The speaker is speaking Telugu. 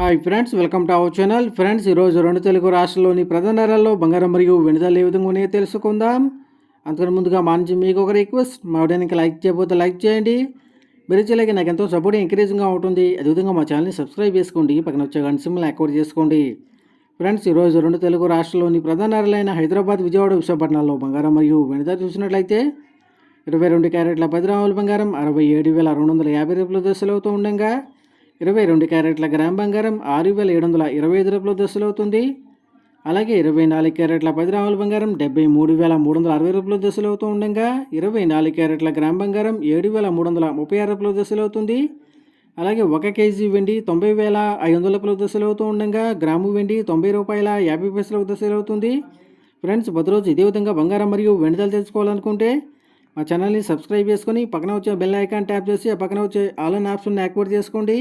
Hi friends welcome to our channel friends ఈరోజు రెండు తెలుగు రాష్ట్రాల్లోని ప్రధాన నగరాల్లో బంగారం మరియు వెనుదల ఏ విధంగా ఉన్నాయో తెలుసుకుందాం. అంతకన్నా ముందుగా మా నుంచి మీకు ఒక రిక్వెస్ట్ మా వీడియోనికి లైక్ చేయకపోతే లైక్ చేయండి. మీరు చేయలేక నాకు ఎంతో సపోర్ట్ ఎంకరేజింగ్గా ఉంటుంది. అదేవిధంగా మా ఛానల్ని సబ్స్క్రైబ్ చేసుకోండి. పక్కన వచ్చే గంట సింబల్ యాక్టివేట్ చేసుకోండి. ఫ్రెండ్స్ ఈరోజు రెండు తెలుగు రాష్ట్రాల్లోని ప్రధాన నగరాలైన హైదరాబాద్ విజయవాడ విశాఖపట్నాల్లో బంగారం మరియు వెనుదల చూసినట్లయితే ఇరవై రెండు క్యారెట్ల పది రాముల బంగారం అరవై ఏడు వేల రెండు వందల యాభై రూపాయల దశలవుతూ ఉండగా ఇరవై రెండు క్యారెట్ల గ్రామ్ బంగారం ఆరు వేల ఏడు వందల ఇరవై ఐదు రూపాయలు దశలు అవుతుంది. అలాగే ఇరవై నాలుగు క్యారెట్ల పది రాముల బంగారం డెబ్బై మూడు వేల మూడు వందల అరవై రూపాయలు దశలు అవుతూ ఉండగా ఇరవై నాలుగు క్యారెట్ల గ్రామ్ బంగారం ఏడు వేల మూడు వందల ముప్పై ఆరు రూపాయలు దశలు అవుతుంది. అలాగే ఒక కేజీ వెండి తొంభై వేల ఐదు వందల రూపాయల దశలు అవుతూ ఉండగా గ్రాము వెండి తొంభై రూపాయల యాభై పైసల దశలు అవుతుంది. ఫ్రెండ్స్ ప్రతిరోజు ఇదే విధంగా బంగారం మరియు వెండితలు తెలుసుకోవాలనుకుంటే మా ఛానల్ని సబ్స్క్రైబ్ చేసుకొని పక్కన వచ్చే బెల్ ఐకాన్ ట్యాప్ చేసి ఆ పక్కన వచ్చే ఆల్ ఆప్షన్ యాక్టివేట్ చేసుకోండి.